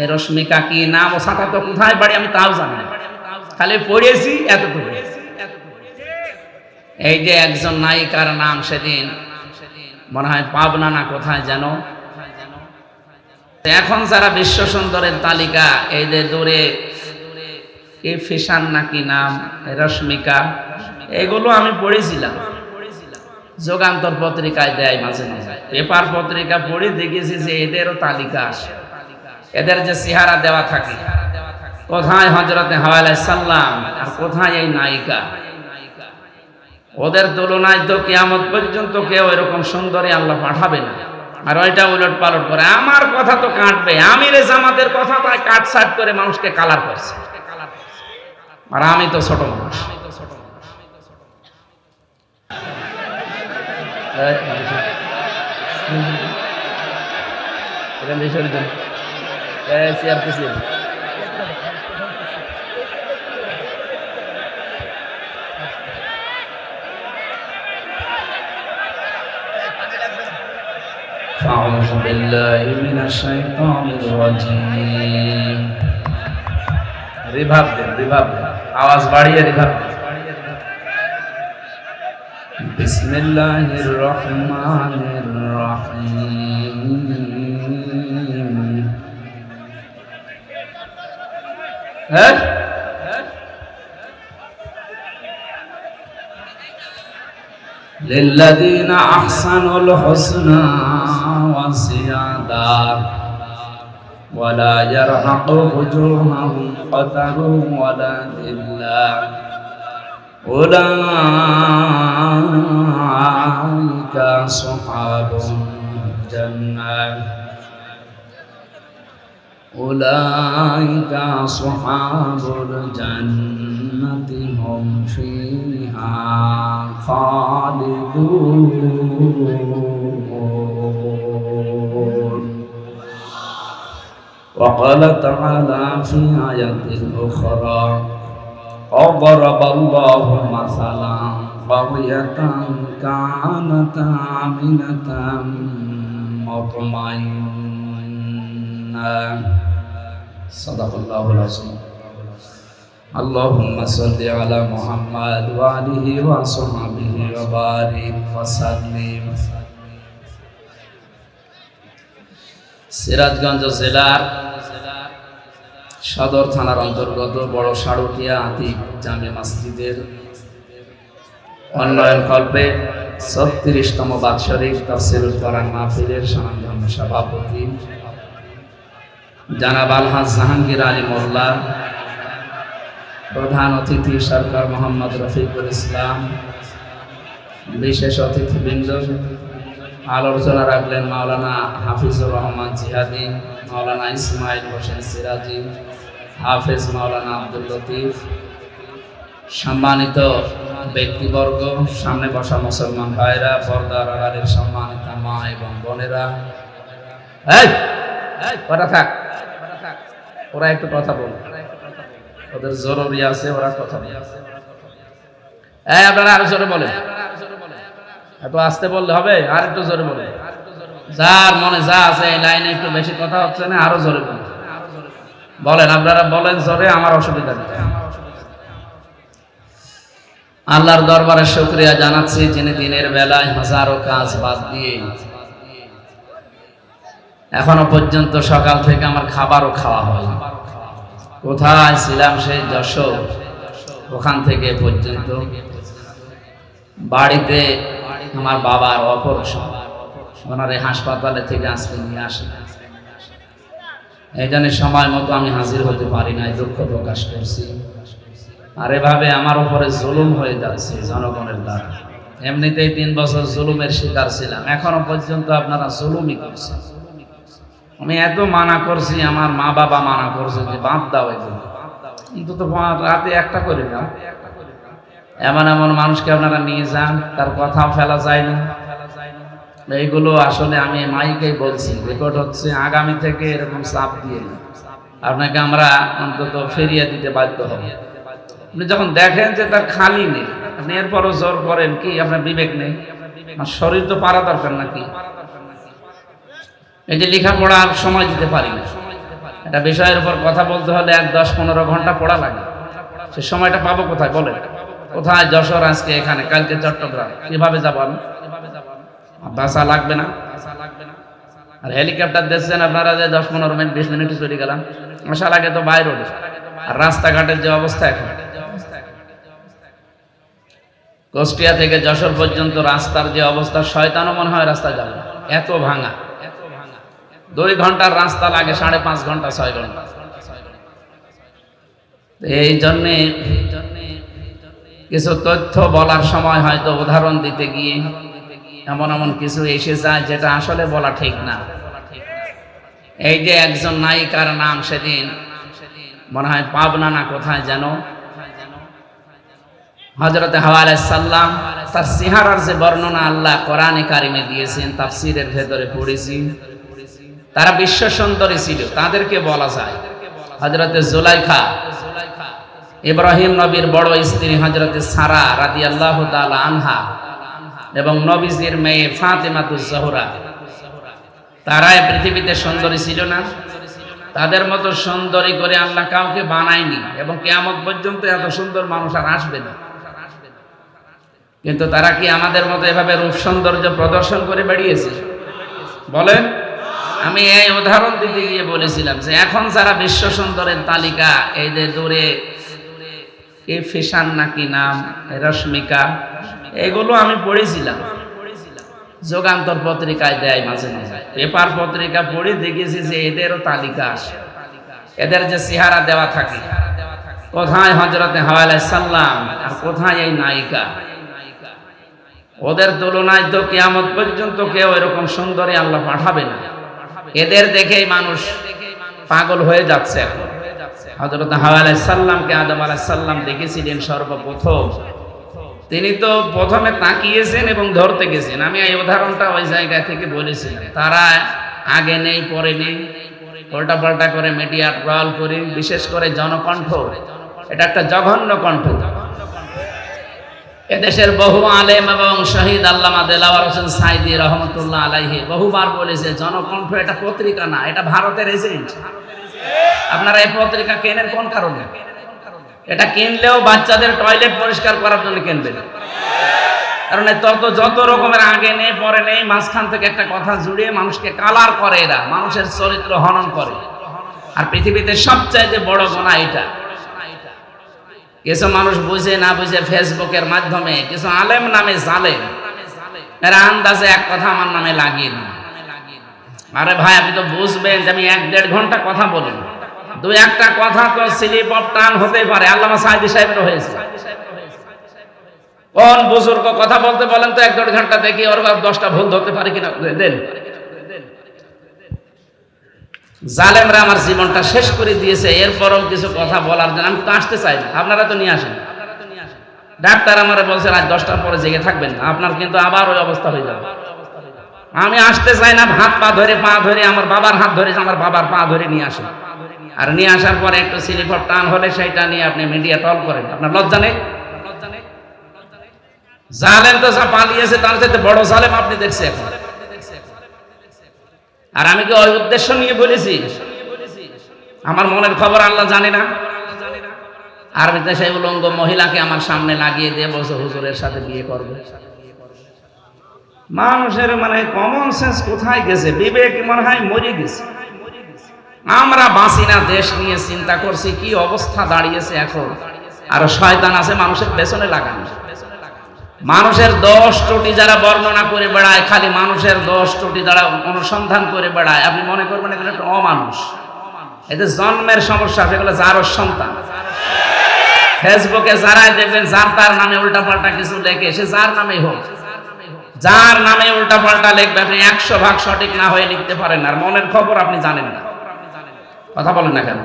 এই রশ্মিকা কি নাম ও সাঁতার তো কোথায় বাড়ি আমি তাও জানি না। খালি পড়েছি এতটুকু এই যে একজন নায়িকার নাম সেদিন, মনে হয় পাবনা না কোথায় যেন। এখন যারা বিশ্ব সুন্দরের তালিকা, এই যে দূরে কি ফিশান নাকি নাম, রশ্মিকা, এগুলো আমি পড়েছিলাম। যোগান্তর পত্রিকায় দেয় মাঝে মাঝে। পেপার পত্রিকা পড়ে দেখেছি যে এদেরও তালিকা আসে এদের যে চেহারা দেওয়া থাকে কোথায় হজরতে হাওয়ালাই আর কোথায় এই নায়িকা ওদের তুলনায় তো কিয়ামত পর্যন্ত কেউ এরকম সুন্দরী আল্লাহ পাঠাবে না আর ওইটা উলট পালট করে আমার কথা তো কাটবে আমিরে জামাতের কথা তাই কাটসাট করে মানুষকে কালার করছে আর আমি তো ছোট মানুষ থেকে সরে যান এই চেয়ার পিছিয়ে দিন। أعوذ بالله من الشيطان الرجيم রিভাব দেন রিভাব দেন আওয়াজ বাড়িয়ে রিভাব দেন بسم الله الرحمن الرحيم হ্যাঁ للذين أحسنوا الحسنى وزيادة. ولا يرهق وجوههم قتر ولا ذلة. أولئك أصحاب الجنة. أولئك أصحاب الجنة هم فيها خالدون وقال تعالى في آية أخرى وضرب الله مثلا قرية كانت آمنة مطمئنة صدق الله العظيم اللهم صل على محمد وآله وصحبه وبارك وسلم সিরাজগঞ্জ জেলার সদর থানার অন্তর্গত বড় সাড়ুটিয়া আতিক জামে মসজিদের উন্নয়ন কল্পে ছত্রিশতম বাৎসরিক তফসিলুল করান মাহফিলের সনাতন সভাপতি জানাব আলহাজ জাহাঙ্গীর আলী মোল্লা প্রধান অতিথি সরকার মোহাম্মদ রফিকুল ইসলাম বিশেষ অতিথি অতিথিবৃন্দ আলোচনা রাখলেন মাওলানা হাফিজুর রহমান জিহাদি মাওলানা ইসমাইল হোসেন সিরাজি হাফেজ মাওলানা আব্দুল লতিফ সম্মানিত ব্যক্তিবর্গ সামনে বসা মুসলমান ভাইরা পর্দার আড়ালের সম্মানিত মা এবং বোনেরা। এই, থাক। ওরা একটু কথা বল। ওদের জরুরি আছে, ওরা কথা বলে। এই আপনারা আরও জোরে বলেন। এত আসতে বললে হবে? আর একটু জোরে বলে যার মনে যা আছে এই লাইনে একটু বেশি কথা হচ্ছে না, আরও জোরে বলেন। বলেন, আপনারা বলেন জোরে, আমার অসুবিধা নেই। আল্লাহর দরবারে শুক্রিয়া জানাচ্ছি যিনি দিনের বেলায় হাজারো কাজ বাদ দিয়ে এখনও পর্যন্ত সকাল থেকে আমার খাবারও খাওয়া হয় কোথায় ছিলাম সেই যশোর? ওখান থেকে পর্যন্ত। বাড়িতে আমার বাবার অপারেশন। ওনার এই হাসপাতালে থেকে আজকে নিয়ে আসে। এই জন্য সময় মতো আমি হাজির হতে পারি নাই, দুঃখ প্রকাশ করছি। আর এভাবে আমার উপরে জুলুম হয়ে যাচ্ছে জনগণের দ্বারা। এমনিতেই তিন বছর জুলুমের শিকার ছিলাম। এখনও পর্যন্ত আপনারা জুলুমই করছেন। আমি এত মানা করছি, আমার মা বাবা মানা করছে যে বাঁধ দাও এগুলো। কিন্তু তো রাতে একটা করে দাও। এমন এমন মানুষকে আপনারা নিয়ে যান, তার কথাও ফেলা যায় না। এইগুলো আসলে আমি মাইকেই বলছি রেকর্ড হচ্ছে, আগামী থেকে এরকম চাপ দিয়ে। আপনাকে আমরা অন্তত ফেরিয়ে দিতে বাধ্য হব। আপনি যখন দেখেন যে তার খালি নেই, আপনি এরপরও জোর করেন কি, আপনার বিবেক নেই? শরীর তো পারা দরকার নাকি? এই যে লেখাপড়ার সময় দিতে পারি না। একটা বিষয়ের উপর কথা বলতে হলে এক দশ পনেরো ঘণ্টা পড়া লাগে। সে সময়টা পাবো কোথায় বলে কোথায় যশোর আজকে এখানে, কালকে চট্টগ্রাম? কীভাবে যাব আমি? বাসা লাগবে না। আর হেলিকপ্টার দেখছেন আপনারা যে দশ পনেরো মিনিট, বিশ মিনিট চলে গেলাম। আসার আগে তো বাইরে আর রাস্তাঘাটের যে অবস্থা এখন? কুষ্টিয়া থেকে যশোর পর্যন্ত রাস্তার যে অবস্থা, শয়তানও মনে হয় রাস্তা যাবে এত ভাঙা। দুই ঘণ্টার রাস্তা লাগে, সাড়ে পাঁচ ঘণ্টা, ছয় ঘণ্টা। এই জন্যে কিছু তথ্য বলার সময় হয়তো উদাহরণ দিতে গিয়ে এমন এমন কিছু এসে যায় যেটা আসলে বলা ঠিক না। এই যে একজন নায়িকার নাম সেদিন মনে হয় পাবনা না কোথায় যেন হজরত হাওয়া সাল্লাম তার সিহারার যে বর্ণনা আল্লাহ কোরআনে কারিমে দিয়েছেন, তাফসিরের ভেতরে পড়েছি। তারা বিশ্ব সুন্দরী ছিল, তাদেরকে বলা যায়। হজরতে জুলাইখা, ইব্রাহিম নবীর বড় স্ত্রী হজরতে সারা রাদি আল্লাহ আনহা এবং নবীজির মেয়ে ফাতেমাতুজ জহরা। তারাই পৃথিবীতে সুন্দরী ছিল না। তাদের মতো সুন্দরী করে আল্লাহ কাউকে বানায়নি এবং কেয়ামত পর্যন্ত এত সুন্দর মানুষ আর আসবে না। কিন্তু তারা কি আমাদের মতো এভাবে রূপ সৌন্দর্য প্রদর্শন করে বেরিয়েছে বলেন। আমি এই উদাহরণ দিতে গিয়ে বলেছিলাম যে এখন যারা বিশ্ব সুন্দরের তালিকা যে দূরে এ ফিসান নাকি নাম রশ্মিকা, এগুলো আমি পড়েছিলাম। যোগান্তর পত্রিকায় দেয় মাঝে মাঝে। পেপার পত্রিকা পড়ে দেখেছি যে এদেরও তালিকা আসে এদের যে চেহারা দেওয়া থাকে, কোথায় হজরতে হাওয়ালাই সাল্লাম আর কোথায় এই নায়িকা? ওদের তুলনায় তো কেয়ামত পর্যন্ত কেউ এরকম সুন্দরী আল্লাহ পাঠাবে না। এদের দেখেই মানুষ পাগল হয়ে যাচ্ছে হজরত হাওয়া সাল্লামকে আদম আলাহ সাল্লাম দেখেছিলেন সর্বপ্রথম। তিনি তো প্রথমে তাকিয়েছেন এবং ধরতে গেছেন। আমি এই উদাহরণটা ওই জায়গা থেকে বলেছিলাম তারা আগে নেই, পরে নেই। পাল্টা পাল্টা করে মিডিয়া ট্রল করে, বিশেষ করে জনকণ্ঠ। এটা একটা জঘন্য কণ্ঠ। এদেশের বহু আলেম এবং শহীদ আল্লামা দেলাওয়ার হোসেন সাইদি রহমতুল্লাহ আলাইহি বহুবার বলেছে, জনকণ্ঠ এটা পত্রিকা না, এটা ভারতের এজেন্ট। আপনারা এই পত্রিকা কেনেন? কোন কারণে? এটা কিনলেও বাচ্চাদের টয়লেট পরিষ্কার করার জন্য কিনবেন। কারণ তত যত রকমের আগে নেই, পরে নেই, মাঝখান থেকে একটা কথা জুড়িয়ে মানুষকে কালার করে এরা, মানুষের চরিত্র হনন করে। আর পৃথিবীতে সবচাইতে বড় গোনা এটা। কিছু মানুষ বুঝে না বুঝে ফেসবুকের মাধ্যমে, কিছু আলেম নামে জালেম। আন্দাজে এক কথা আমার নামে লাগিয়ে দিন আরে ভাই, আপনি তো বুঝবেন যে আমি এক দেড় ঘণ্টা কথা বলি। দু একটা কথা তো স্লিপ অফ টান হতেই পারে। আল্লামা সাইদি সাহেবের হয়েছে। কোন বুজুর্গ কথা বলতে বলেন তো এক দেড় ঘণ্টা দেখি, ওর দশটা ভুল ধরতে পারে কিনা, দেন। জালেমরা আমার জীবনটা শেষ করে দিয়েছে, এরপরও কিছু কথা বলার জন্য। আমি তো আসতে চাই না, আপনারা তো নিয়ে আসেন। ডাক্তার আমার বলছেন আজ দশটার পরে জেগে থাকবেন না, আপনার কিন্তু আবার ওই অবস্থা হয়ে যাবে। আমি আসতে চাই না, হাত পা ধরে পা ধরে, আমার বাবার হাত ধরে, আমার বাবার পা ধরে নিয়ে আসেন। আর নিয়ে আসার পরে একটু সিলিফর টান হলে সেইটা নিয়ে আপনি মিডিয়া টল করেন। আপনার লজ্জা নেই? জালেম তো যা পালিয়েছে, তার চাইতে বড় জালেম আপনি দেখছে এখন আর আমি কি ওই উদ্দেশ্য নিয়ে বলেছি? আমার মনের খবর আল্লাহ জানে না। আর সেই উলঙ্গ মহিলাকে আমার সামনে লাগিয়ে দিয়ে বলছে, হুজুরের সাথে বিয়ে করবে। মানুষের মানে কমন সেন্স কোথায় গেছে? বিবেক মনে হয় মরে গেছে। আমরা বাঁচি না, দেশ নিয়ে চিন্তা করছি, কি অবস্থা দাঁড়িয়েছে এখন? আর শয়তান আছে, মানুষের পেছনে লাগানো। মানুষের দশ ত্রুটি যারা বর্ণনা করে বেড়ায়, খালি মানুষের দশ ত্রুটি যারা অনুসন্ধান করে বেড়ায়, আপনি মনে করবেন এগুলো একটা অমানুষ। এতে জন্মের সমস্যা সেগুলো যারও সন্তান। ফেসবুকে যারাই দেখবেন, যার তার নামে উল্টাপাল্টা কিছু লেখে, সে যার নামেই হোক। যার নামে উল্টাপাল্টা লিখবে, আপনি একশো ভাগ সঠিক না হয়ে লিখতে পারেন, আর মনের খবর আপনি জানেন না। কথা বলেন না কেন?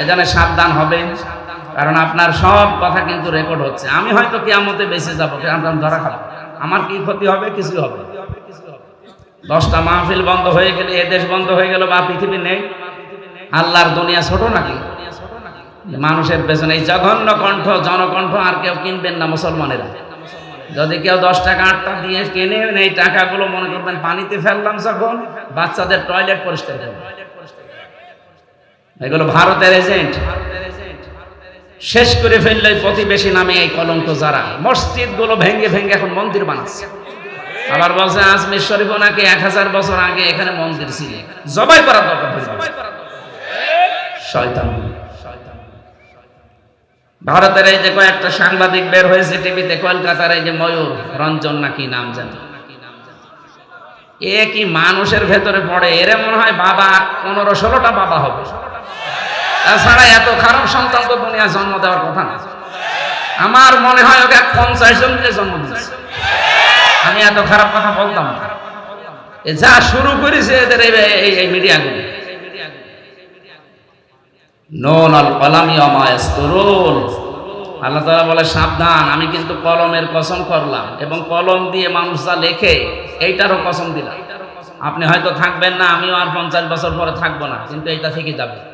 এই জন্য সাবধান হবেন। কারণ আপনার সব কথা কিন্তু রেকর্ড হচ্ছে। আমি হয়তো কিয়ামতে বেঁচে যাব কেমন ধরা খাব। আমার কি ক্ষতি হবে? কিছু হবে দশটা মাহফিল বন্ধ হয়ে গেলে, এ দেশ বন্ধ হয়ে গেল বা পৃথিবী নেই। আল্লাহর দুনিয়া ছোট নাকি? মানুষের পেছনে এই জঘন্য কণ্ঠ, জনকণ্ঠ আর কেউ কিনবেন না মুসলমানেরা। যদি কেউ দশ টাকা আটটা দিয়ে কেনে, এই টাকাগুলো মনে করবেন পানিতে ফেললাম যখন, বাচ্চাদের টয়লেট পরিষ্কার এগুলো ভারতের এজেন্ট শেষ করে ফেললে প্রতিবেশী নামে এই কলঙ্ক যারা। মসজিদগুলো ভেঙ্গে ভেঙ্গে এখন মন্দির বানাচ্ছে। আবার বলছে আজমির শরীফ নাকি এক হাজার বছর আগে এখানে মন্দির ছিল। জবাই করা দরকার ভারতের এই যে কয়েকটা সাংবাদিক বের হয়েছে টিভিতে, কলকাতার এই যে ময়ূর, রঞ্জন নাকি নাম জানি এ কি মানুষের ভেতরে পড়ে? এরে মনে হয় বাবা, পনেরো ষোলোটা বাবা হবে। তাছাড়া এত খারাপ সন্তান তো দুনিয়া জন্ম দেওয়ার কথা না। আমার মনে হয় ওকে পঞ্চাশ জন মিলে জন্ম দিয়েছে। আমি এত খারাপ কথা বলতাম যা শুরু করেছে এদের এই- মিডিয়াগুলো। নুন আল কলামি অমায়স্তরুল আল্লাহ তাআলা বলে, সাবধান, আমি কিন্তু কলমের কসম করলাম এবং কলম দিয়ে মানুষ যা লেখে, এইটারও কসম দিলাম। আপনি হয়তো থাকবেন না, আমিও আর পঞ্চাশ বছর পরে থাকব না, কিন্তু এইটা থেকে যাবে।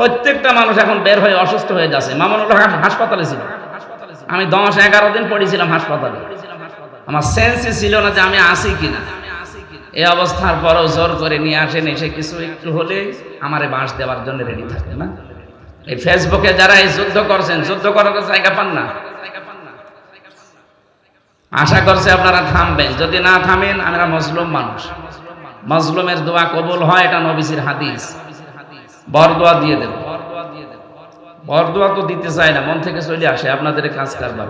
প্রত্যেকটা মানুষ এখন বের হয়ে অসুস্থ হয়ে যাচ্ছে। মামুনুল হক হাসপাতালে ছিল। আমি দশ এগারো দিন পড়েছিলাম হাসপাতালে। আমার সেন্সই ছিল না যে আমি আসি কিনা। এই অবস্থার পরও জোর করে নিয়ে আসেন, এসে কিছু একটু হলে আমারে বাঁশ দেওয়ার জন্য রেডি থাকে, না? এই ফেসবুকে যারা এই যুদ্ধ করছেন, যুদ্ধ করার জায়গা পান না। আশা করছে আপনারা থামবেন। যদি না থামেন, আমরা মজলুম মানুষ। মজলুমের দোয়া কবুল হয়, এটা নবিসির হাদিস। বরদোয়া দিয়ে দেব। বরদোয়া তো দিতে চায় না, মন থেকে চলে আসে আপনাদের কাজ কারবার।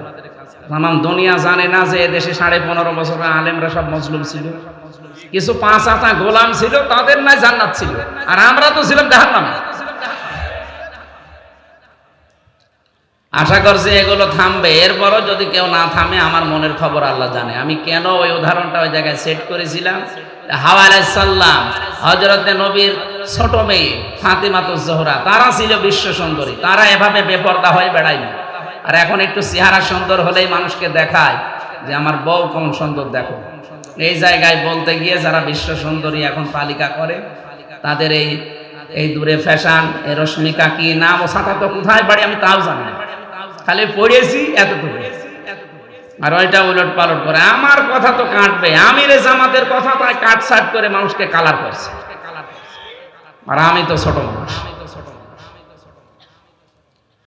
তাম দুনিয়া জানে না যে এদেশে সাড়ে পনেরো বছর আলেমরা সব মজলুম ছিল। কিছু পাঁচ আটা গোলাম ছিল, তাদের নাই জান্নাত ছিল। আর আমরা তো ছিলাম জাহান্নাম। আশা করছি এগুলো থামবে। এরপরও যদি কেউ না থামে, আমার মনের খবর আল্লাহ জানে। আমি কেন ওই উদাহরণটা ওই জায়গায় সেট করেছিলাম? হাওয়া আলাইসাল্লাম হজরতে নবীর ছোট মেয়ে ফাতেমাতুজ জোহরা, তারা ছিল বিশ্ব সুন্দরী, তারা এভাবে বেপর্দা হয়ে বেড়ায়নি আর এখন একটু চেহারা সুন্দর হলেই মানুষকে দেখায় যে, আমার বউ কোন সুন্দর, দেখো। এই জায়গায় বলতে গিয়ে যারা বিশ্ব সুন্দরী এখন তালিকা করে, তাদের এই এই দূরে ফ্যাশন, এই রশ্মিকা কি নাম ও সাঁতার তো কোথায় বাড়ি আমি তাও জানি না। খালি পড়েছি এতটুকু। আর ওইটা উলট পালট করে, আমার কথা তো কাটবে, আমির জামাতের কথা তাই কাট সাট করে মানুষকে কালার করছে। আর আমি তো ছোট মানুষ।